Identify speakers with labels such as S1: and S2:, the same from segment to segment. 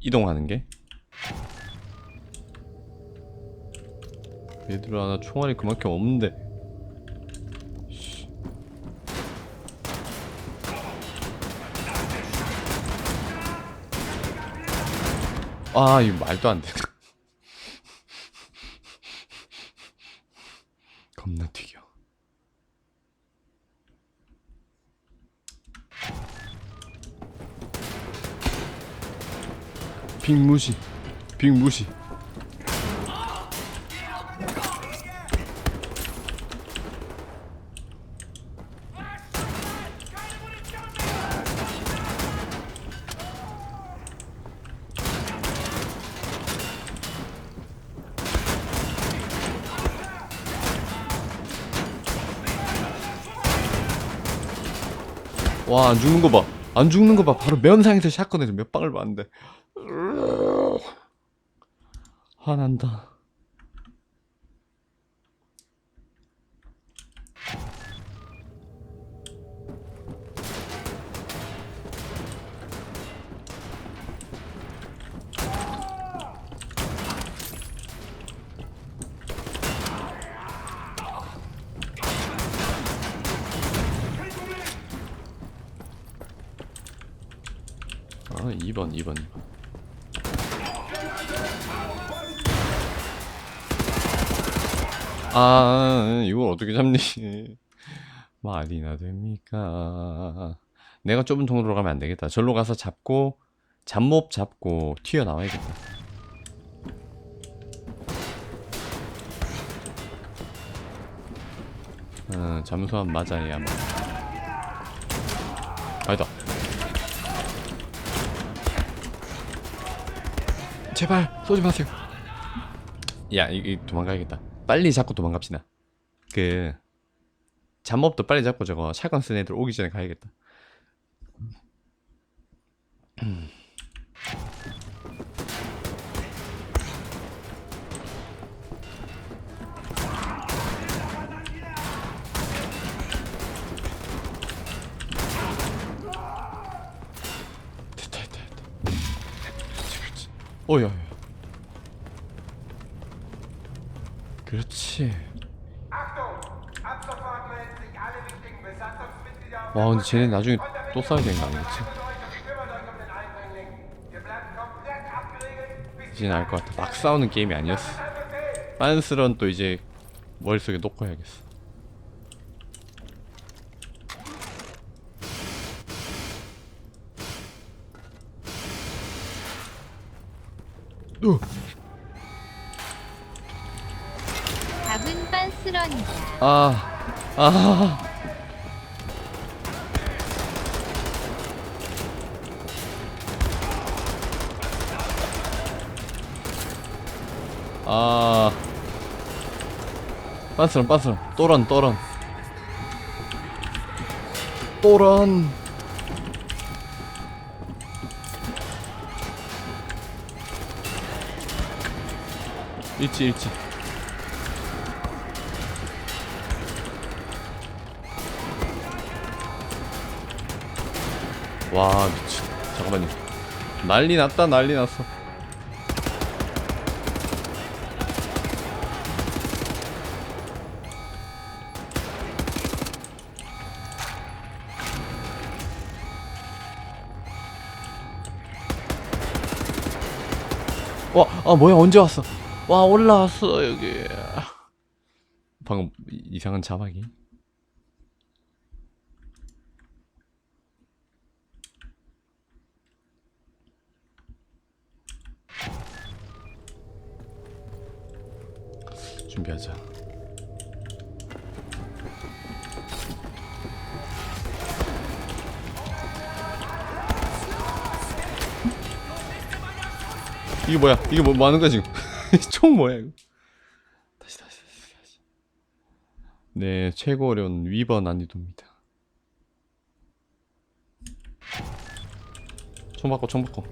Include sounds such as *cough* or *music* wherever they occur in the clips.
S1: 이동하는 게? 얘들아 나 총알이 그만큼 없는데. 씨. 아 이거 말도 안돼. 겁 *laughs* 나 튀겨 빅무시 빅무시 와 안 죽는 거 봐. 안 죽는 거 봐. 바로 면상에서 샷건에서 몇 방을 봤는데. 화난다. 아 2번 2번 2번. 아 이걸 어떻게 잡니? *laughs* 말이나 됩니까? 내가 좁은 통로로 가면 안 되겠다. 절로 가서 잡고 잡몹 잡고 튀어 나와야겠다. 어, 잠수함 맞아야 뭐. 아니다. 제발 쏘지 마세요. 야, 이거 도망가야겠다. 빨리 잡고 도망갑시다. 그 잠업도 빨리 잡고 저거 샷건 쓴 애들 오기 전에 가야겠다. 오야, 야. 그렇지. 와, 근데 쟤네 나중에 또 싸야 되는 거 아니겠지?
S2: um
S1: 이제는 알 것 같아. 막 싸우는 게임이 아니었어. 빤스런 또 이제 머릿속에 놓고 해야겠어. 으, 아, 아. 아. 빤스런, 빤스런. 또런, 또런. 또런. 일치, 일치. 와 미친 잠깐만요 난리 났다 난리 났어 와, 아 뭐야 언제 왔어? 와 올라왔어 여기. 방금 이- 이상한 자막이. 준비하자. 이게 뭐야? 이게 뭐, 뭐 하는 거야 지금? *laughs* 총 뭐야 이거? 다시 다시 다시 다시. 네, 최고 어려운 위버 난이도입니다. 총 바꿔, 총 바꿔.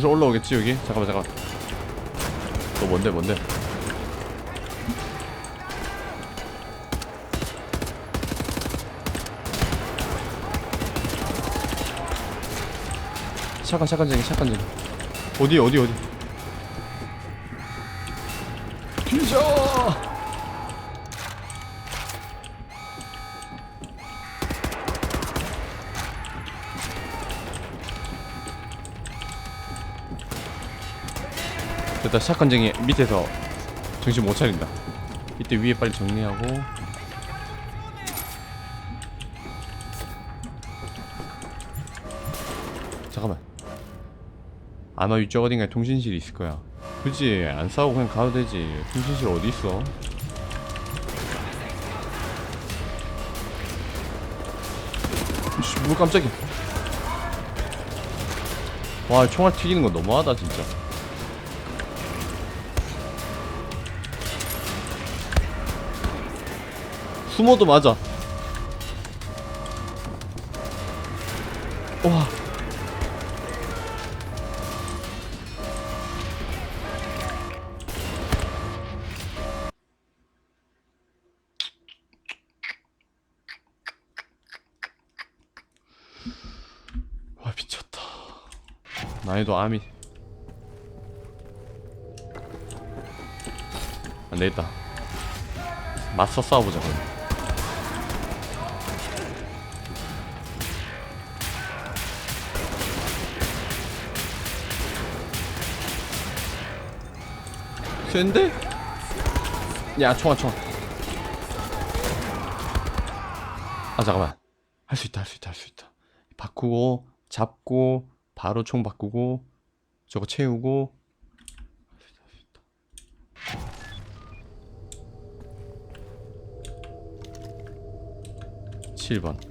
S1: 슬슬 올라오겠지 여기? 잠깐만 잠깐만. 너 뭔데 뭔데? 샷건 샷건쟁이 샷건쟁이 어디 어디 어디? 뒤져 됐다 샷건쟁이 밑에서 정신 못 차린다. 이때 위에 빨리 정리하고. 잠깐만. 아마 이쪽 어딘가에 통신실이 있을 거야. 그지? 안 싸우고 그냥 가도 되지. 통신실 어디 있어? 씨, 뭐 깜짝이야. 와 총알 튀기는 거 너무하다 진짜 숨어도 맞아. 와. 와 미쳤다. 난이도 아미. 안되겠다. 맞서 싸워보자 그럼 센데? 야 총알 총알 아 잠깐만 할 수 있다 할 수 있다 할 수 있다 바꾸고 잡고 바로 총 바꾸고 저거 채우고 할수 있다, 할수 있다. 7번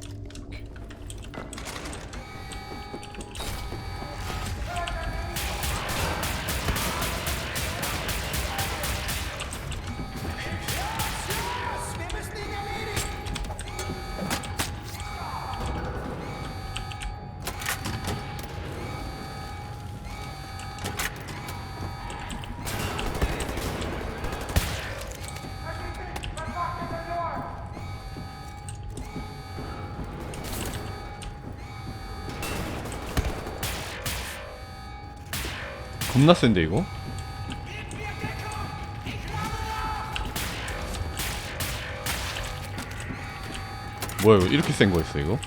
S1: 겁나 센데 이거? 뭐야 이거 이렇게 센 거였어 이거?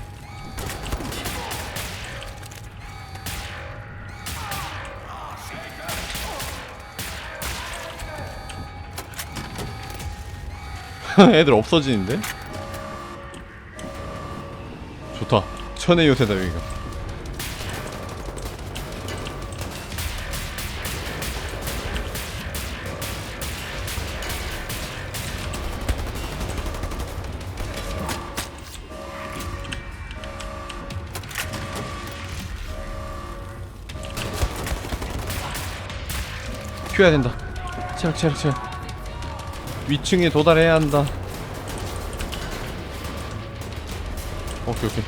S1: *laughs* 애들 없어지는데? 좋다 천의 요새다 여기가 튀어야 된다. 체력, 체력, 체력. 위층에 도달해야 한다. 오케이, 오케이.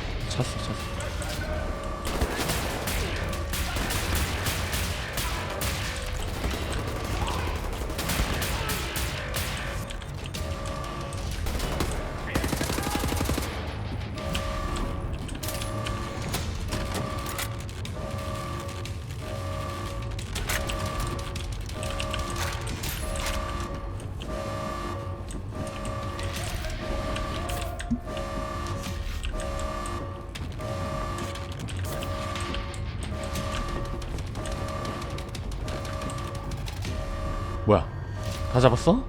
S1: 다 잡았어?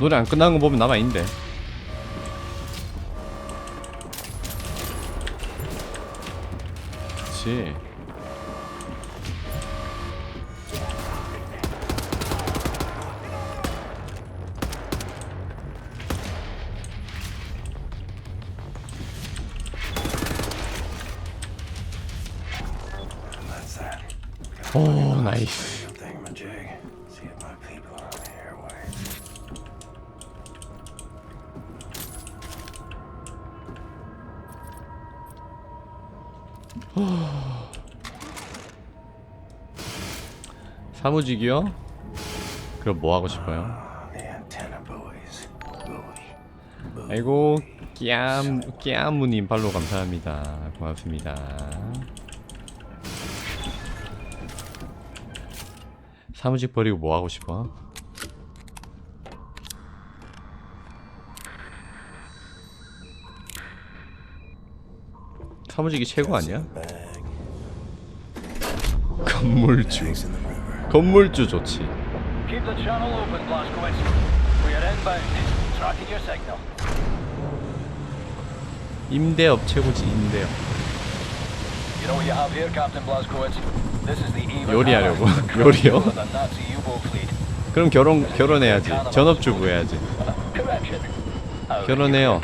S1: 노래 안 끝난 거 보면 남아있는데. 그치. 오, 나이스. 사무직이요? 그럼 뭐 하고 싶어요? 아이고 끼암 끼암무님 팔로 감사합니다 고맙습니다 사무직 버리고 뭐 하고 싶어? 사무직이 최고 아니야? 건물주 건물주.
S3: Tracking your signal.
S1: 임대업 최고지 요리하려고. 요리요? 그럼 결혼 결혼해야지 전업주부 해야지 결혼해요.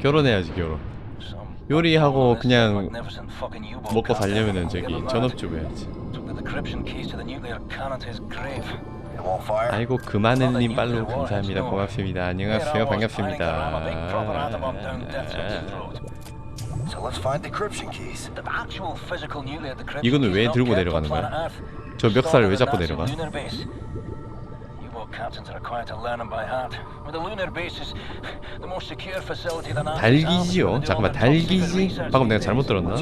S1: 결혼해야지 결혼 요리하고 그냥 먹고. 살려면은 저기. 전업주부 해야지? 아이고 그마늘님 팔로우 감사합니다 고맙습니다 안녕하세요 반갑습니다 이거는 왜 들고 내려가는 거야? 저 멱살 왜 잡고 내려가? 달기지요? 잠깐만 달기지? 방금 내가 잘못. 들었나?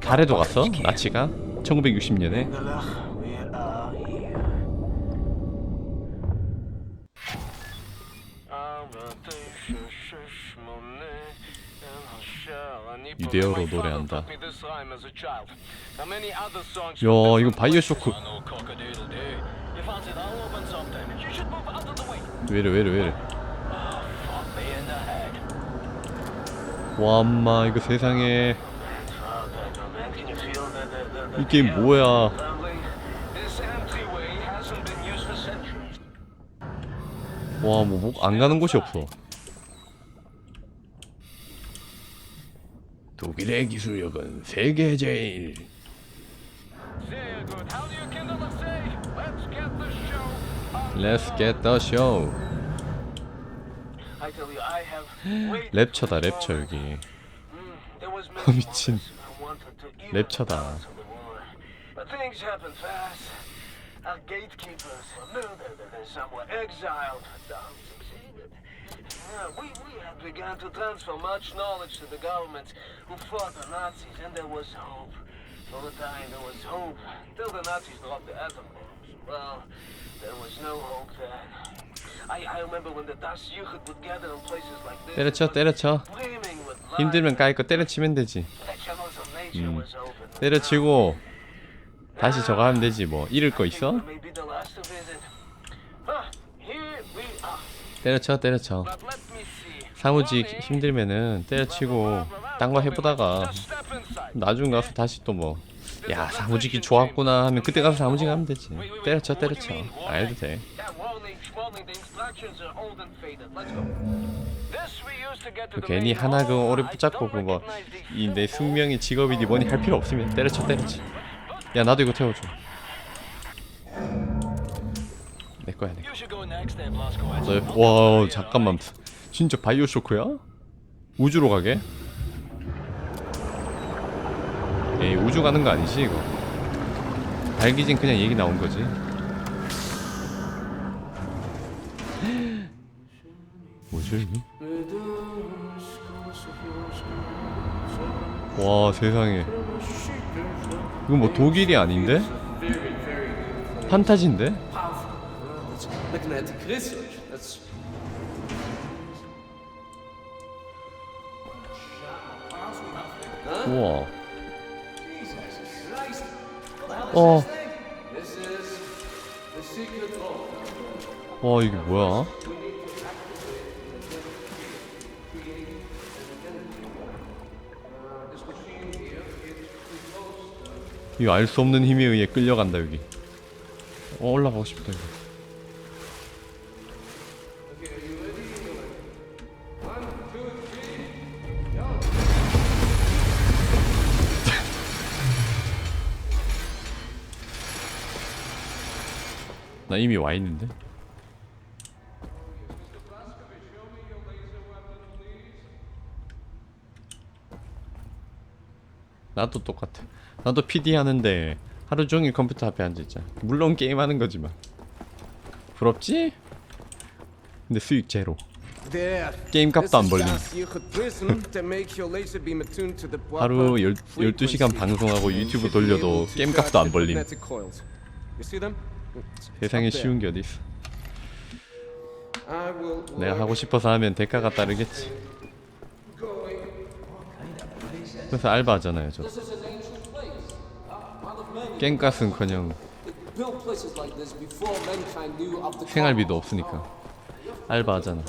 S1: 달에도 갔어? 나치가? 1960년에?
S4: 유대어로 노래한다.
S1: 야 이거 바이오쇼크. 왜래 왜래 왜래? 와 엄마 이거 세상에. 이 게임 뭐야? 와뭐 안 가는 곳이 없어 독일의 기술력은 세계 제일. 랩처다 랩처 여기. 미친. 랩처다.
S4: Yeah, we, we had begun to transfer much knowledge to the governments who fought the Nazis, and there was hope. For the time, there was hope. Till the Nazis dropped the atom bombs. Well, there was no hope then. I, I remember when the Das Jugend would gather in places like this.
S1: 때려쳐 때려쳐. 힘들면 까이 거 때려치면 되지
S4: open.
S1: 때려치고 다시 저거 하면 되지 뭐 잃을 거 있어? 때려쳐 때려쳐. 사무직 힘들면은 때려치고 딴 거 해보다가
S4: Just step inside.
S1: 나중 가서 다시 또 뭐 야 사무직이 좋았구나 하면 그때 가서 사무직 하면 되지 때려쳐 때려쳐 안 해도 돼 괜히 하나 그. 오래 붙잡고 그거
S4: recognize these
S1: 이내
S4: people.
S1: 숙명이 직업이니 뭐니 할 필요 없으면 때려쳐 때려쳐 야 나도 이거 태워줘 내 거야 내. 거야 너- 와 잠깐만 진짜 바이오 쇼크야? 우주로 가게? 에이 우주 가는 거 아니지 이거 달기진 그냥 얘기 나온 거지 *gasps* 뭐죠 이게? 와 세상에 이건 뭐 독일이 아닌데? 판타지인데?
S5: Magnetic research. That's
S1: 우와 어.
S5: this is the secret vault.
S1: 와 이게 뭐야? 이거 알 수 없는 힘에 의해 끌려간다 여기. 어 올라가고 싶다 이거. 나 이미 와 있는데. 나도 똑같아. 나도 PD 하는데 하루 종일 컴퓨터 앞에 앉아 있잖아. 물론 게임 하는 거지만. 부럽지? 근데 수익 제로. 게임 값도 안 벌림.
S5: 하루
S1: 12시간 방송하고 유튜브 돌려도 게임 값도 안 벌림. 세상에 쉬운 게 어디 있어. 내가 하고 싶어서 하면 대가가 따르겠지. 그래서 알바 하잖아요, 저. 게임값은커녕 생활비도 없으니까 알바 하잖아.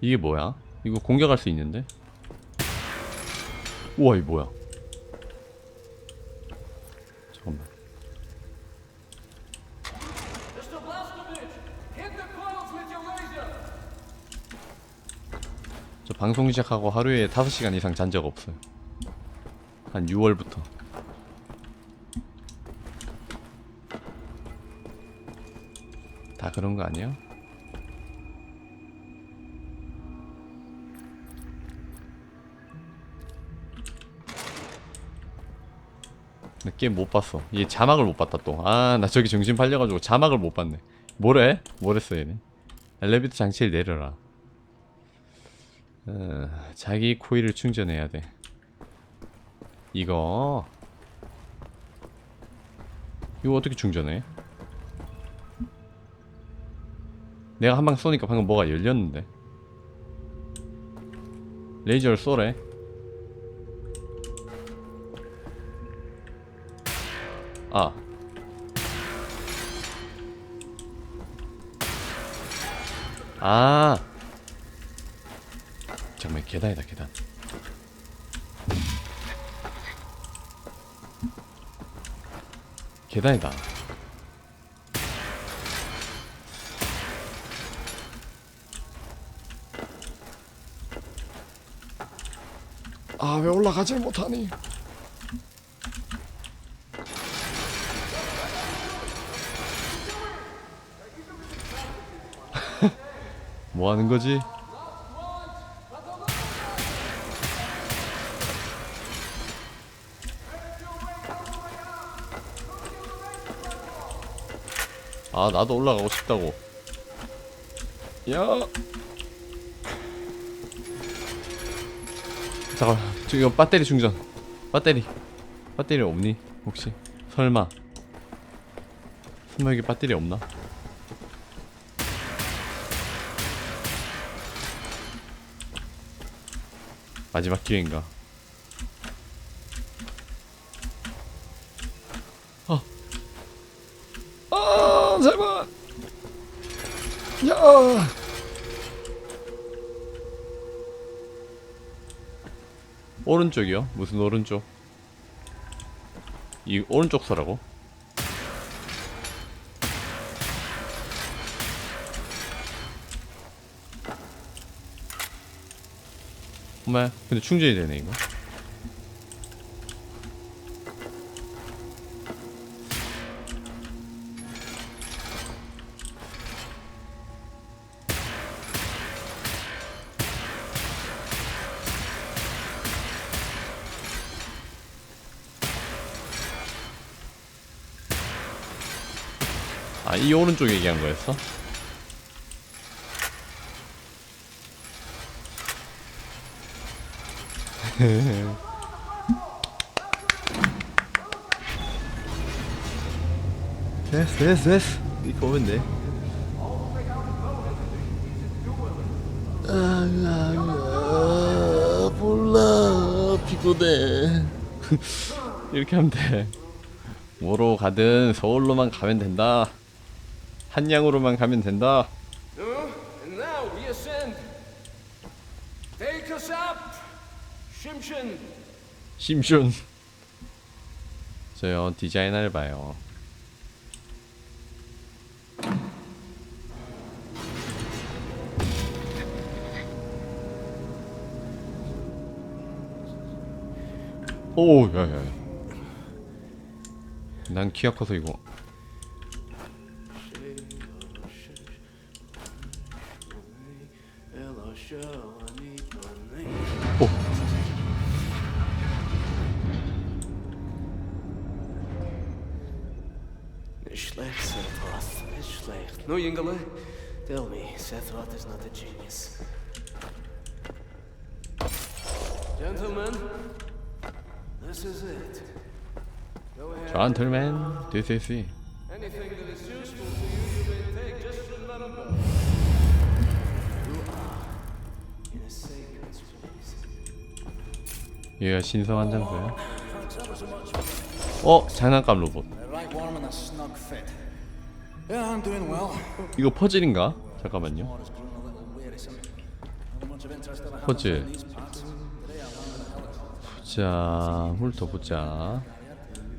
S1: 이게 뭐야? 이거 공격할 수 있는데? 우와 이 뭐야? 잠깐만. 저 방송 시작하고 하루에 5시간 이상 잔 적 없어요. 한 6월부터. 다 그런 거 아니야? 나 게임 못 봤어. 얘 자막을 못 봤다 또. 아, 나 저기 정신 팔려가지고 자막을 못 봤네. 뭐래? 뭐랬어 얘네? 엘리베이터 장치를 내려라. 어, 자기 코일을 충전해야 돼. 이거 이거 어떻게 충전해? 내가 한 방 쏘니까 방금 뭐가 열렸는데 레이저를 쏘래 아 아. 잠깐만 계단이다 계단 계단이다. 아 왜 올라가질 못하니? *laughs* 뭐 하는 거지? 아 나도 올라가고 싶다고. 야! 잠깐 저 이거 배터리 충전. 배터리. 배터리 없니? 혹시? 설마. 설마 여기 배터리 없나? 마지막 기회인가 아 아, 제발. 야. 오른쪽이요? 무슨 오른쪽? 이 오른쪽 서라고? 엄마야, 근데 충전이 되네 이거. 오른쪽 얘기한 거였어? *laughs* 됐어, 됐어, 됐어. 이거 오면 돼. 아, 아, 아, 몰라. 피곤해. 이렇게 하면 돼. 뭐로 가든 서울로만 가면 된다. 한 양으로만 가면 된다.
S5: Shimshin.
S1: 심슌. 저요 디자인을 봐요. 오, 야야야. 난 키가 커서 이거.
S4: No, tell me, Seth Roth is not a genius. Gentlemen, this is it. Go ahead.
S1: Gentlemen, this is it.
S4: Anything that
S1: 얘가 신성한 장소야 어 장난감 로봇. 이거 퍼즐인가? 잠깐만요 퍼즐
S6: in these parts. Today I landed a helicopter
S1: 자 훑어 보자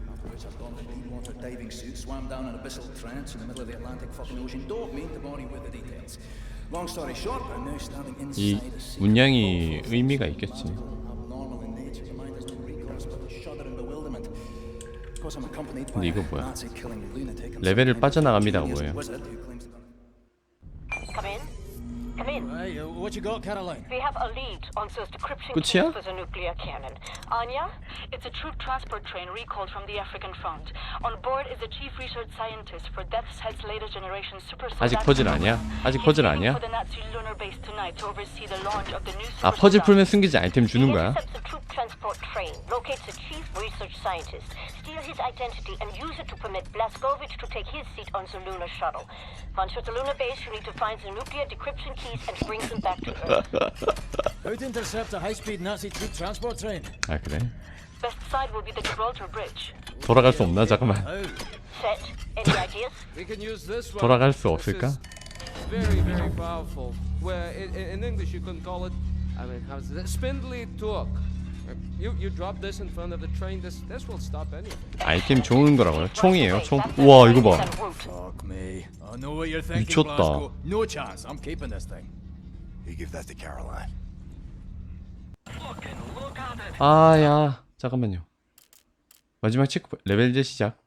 S6: after which I've donned a deep water diving suit, swam down an abyssal trench in the middle of the Atlantic fucking ocean. Don't mean to bore you with the details. Long story short, I'm now standing
S1: 이 문양이 의미가 있겠지 근데 이거 뭐야? 레벨을
S6: genius
S1: 뭐예요?
S6: wizard who claims to-
S7: Come in. Come in.
S6: Hey, uh, what you got, Caroline?
S7: We have a lead on Sir's decryption
S1: 끝이야?
S7: keys for the nuclear cannon. Anya, it's a troop transport train recalled from the African front. On board is a chief research scientist for Death's Head's latest generation super
S1: 아직 퍼즐. 아니야? 아직 퍼즐 아니야? 아 퍼즐. 풀면 숨기지 아이템 주는 거야?
S7: intercepts the troop transport train, locates the chief research scientist, steal his identity, and use it to permit Blaskovich to take his seat on the lunar shuttle. Once you're at the lunar base, you need to find the nuclear decryption keys and bring them back to Earth. *laughs*
S6: How to intercept a high-speed Nazi troop transport train?
S1: 아 그래?
S7: Best side will be the Gibraltar Bridge.
S1: 돌아갈 수 없나? 잠깐만
S6: How?
S7: Set. Any ideas? *laughs*
S5: We can use this one.
S1: 돌아갈 수
S5: This
S1: 없을까?
S5: is Very, very powerful. Where in, in in English you couldn't call it. I mean, how's it? Spindly torque. Uh, You you drop this in front of the train. This this will stop anything.
S1: 아이템 좋은 거라고요? 총이에요 총 우와 이거 봐.
S6: Fuck me. I know what you're thinking,
S1: 미쳤다.
S6: Blasco. No chance. I'm keeping this thing.
S8: You give that to Caroline.
S1: 아 야 잠깐만요 마지막 체크 레벨 제 시작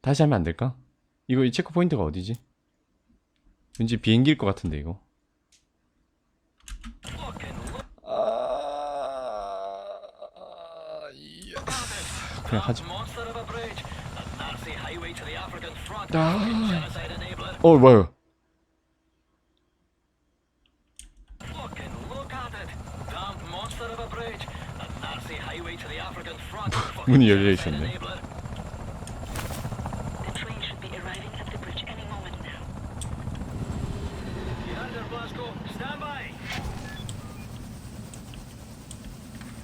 S1: 다시 하면 안 될까? 이거 이 체크 포인트가 어디지? 왠지 비행기일 것 같은데 이거 아, 이야. 그냥 하지. 아. 어 뭐야. 문이 열려 있었네.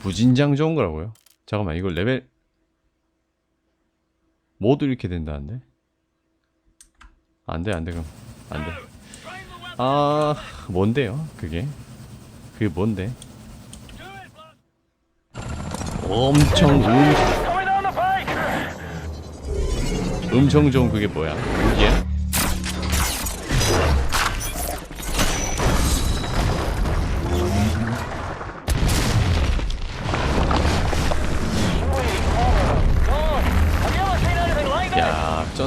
S1: 무진장 좋은 거라고요? 잠깐만 이거 레벨 모두 이렇게 된다는데? 안돼 안돼 그럼. 안돼. 아 뭔데요 그게? 그게 뭔데? 엄청 음. 엄청 좋은 그게 뭐야? 이게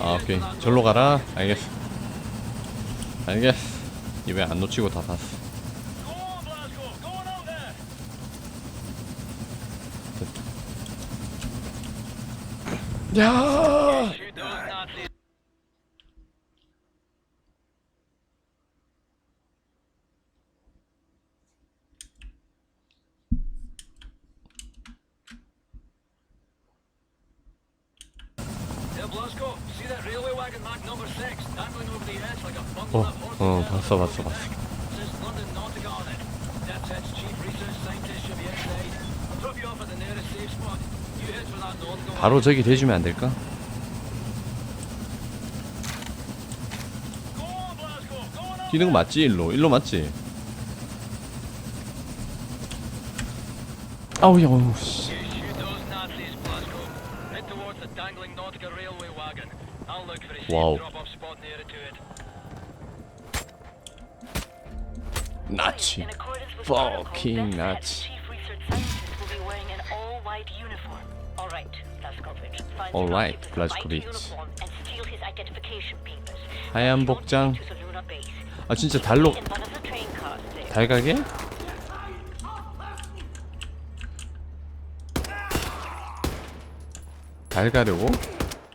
S1: 아 오케이 절로 가라 알겠어 알겠어 이번에 안 놓치고 다
S3: there.
S1: 야
S3: head for that north door.
S1: 바로 저기 대주면 안 될까? 뛰는 거 맞지 일로 일로 맞지 아우 야 어우 씨
S3: those
S7: his identification papers.
S1: 하얀 복장. 아 진짜 달로. 달가게? 달 가려고?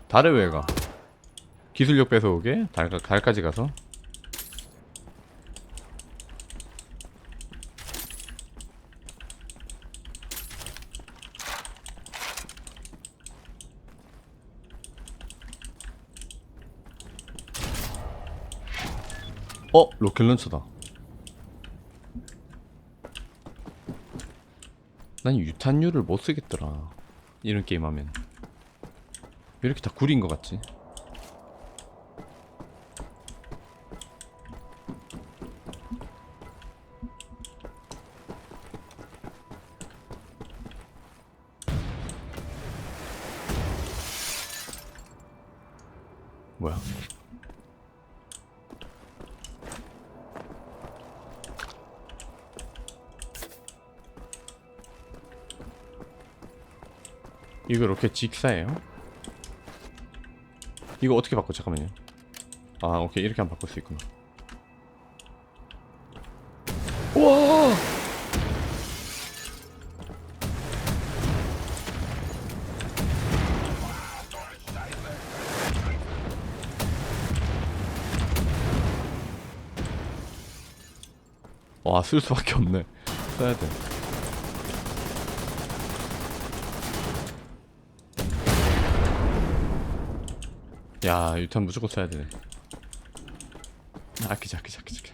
S1: 달에 왜 가? 기술력 뺏어오게? 달, 달까지 가서? 어? 로켓 런처다 난 유탄유를 못 쓰겠더라. 이런 게임 하면. 왜 이렇게 다 구린 것 같지? 이거 이렇게 직사예요? 이거 어떻게 바꿔? 잠깐만요. 아, 오케이. 이렇게 하면 바꿀 수 있구나. 와, 쓸 수밖에 없네. 써야 돼. 야 유탄 무조건 써야 되네 아끼자 아끼자 아끼자.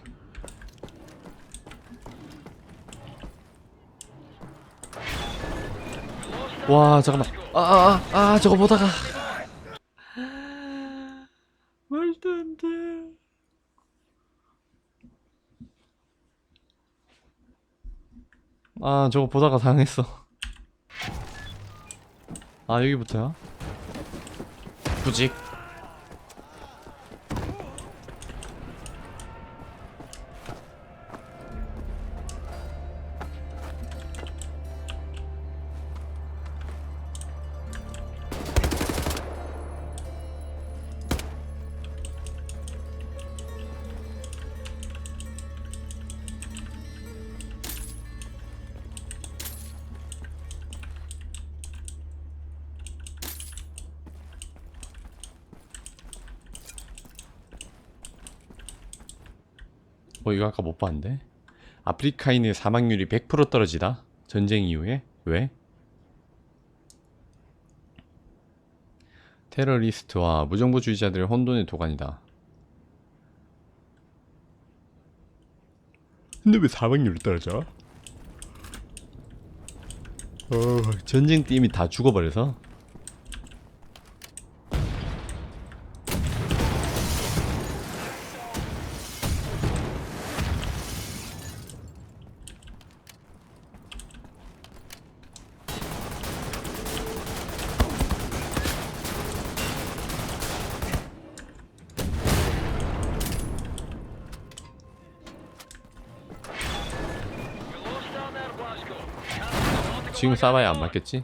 S1: 와 잠깐만. 아아아 아, 아, 저거 보다가. 말도 안돼. 아 저거 보다가 당했어. 아 여기부터야? 부직 아까 못 봤는데? 아프리카인의 사망률이 100% 떨어지다? 전쟁 이후에? 왜? 테러리스트와 무정부주의자들의 혼돈의 도가니다. 근데 왜 사망률이 떨어져? 어 전쟁 팀이 다 죽어버려서 싸봐야 안. 맞겠지?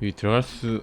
S1: 여기 들어갈 수